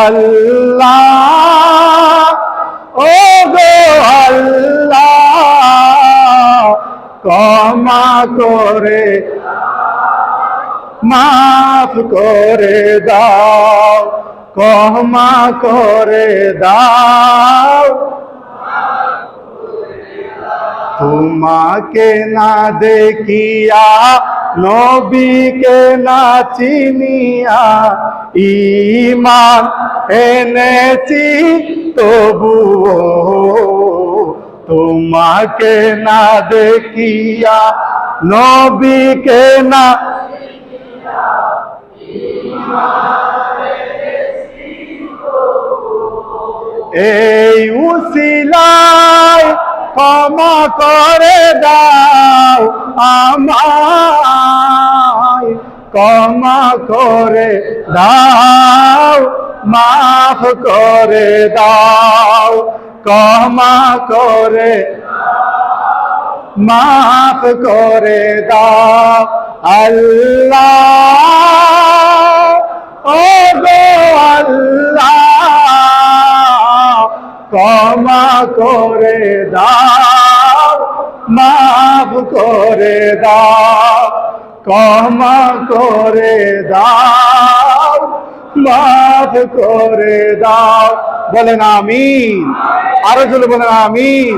আল্লাহ ও গো আল্লাহ ক্ষমা করে মাফ করে দাও ক্ষমা করে দাও। তোমাকে না দেখিয়া, নবীকে না চিনিয়া ইমান এনেছি তবুও। তোমাকে না দেখিয়া, নবীকে না এই উসিলায় ক্ষমা করে দাও আমায়, ক্ষমা করে দাও, মাফ করে দাও, ক্ষমা করে মাফ করে দাও, আল্লাহ, ও গো আল্লাহ, ক্ষমা করে দাও। মাফ করে দাও, ক্ষমা করে দাও, মাফ করে দাও। বলেন আমিন। আরও চলে বলেন আমিন।